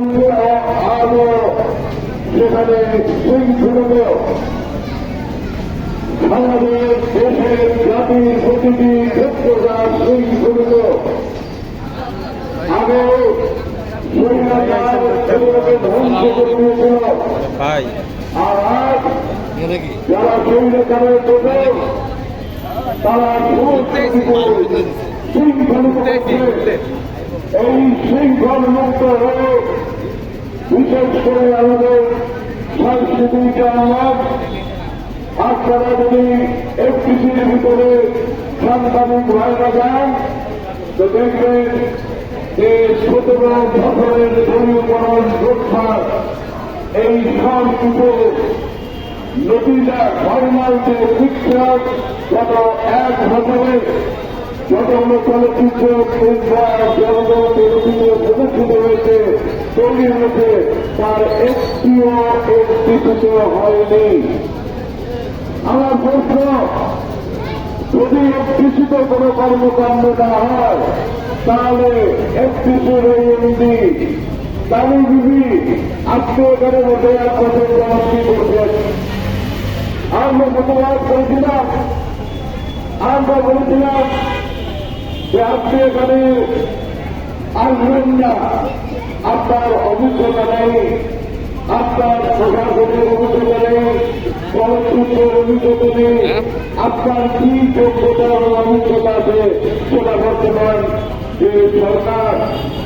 আজও সেখানে শৃঙ্খলিত আমাদের দেশের জাতির প্রতিটি ক্ষেত্রটা শৃঙ্খলিত আগে ধ্বংস করে আর তারা এই শৃঙ্খল মুক্ত হয়ে বিশেষ করে আমাদের সাংস্কৃতিক জানালাম আপনারা যদি এফটিসির ভিতরে সাংবাদিক ভাইরা যান তো দেখবেন যে সতেরো বছরের দলীয়করণ রক্ষা এই সংস্কৃত নদীটা ফরমাল যে শিক্ষক গত এক বছরে যতগুলো চলচ্চিত্র জনগণ প্রদর্শিত হয়েছে তৈরি হয়েছে তার একটিও একটিতে হয়নি। আমার প্রশ্ন, যদি একটিতে কোনো কর্মকাণ্ড না হয়, তাহলে একটিশের এই এমডি তালিবিবি আজকে এখানে বসে আপনাদের জবাবদি করছেন আমরা প্রতিবাদ করেছিলাম। আমরা বলেছিলাম যে আপনি এখানে আপনার অভিজ্ঞতা নেই, আপনার প্রশাসনের অভিজ্ঞতা নেই, চলচ্চিত্রের অভিজ্ঞতা নেই, আপনার কি যোগ্যতা এবং অভিজ্ঞতা আছে সেটা বর্তমান যে সরকার,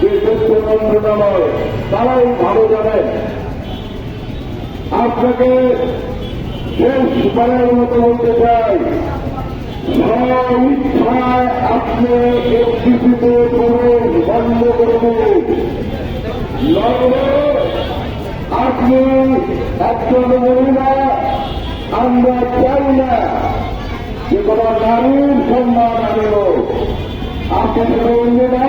যে তথ্য মন্ত্রণালয়, তারাই ভালো জানেন আপনাকে শেষবারের মতো বলতে চাই ইচ্ছায় আপনি একটিতে প্রবেশ আপনি একজন মহিলা আমরা চাই না যে কোনো নারীর সম্মান আনিও আপনি বললেন না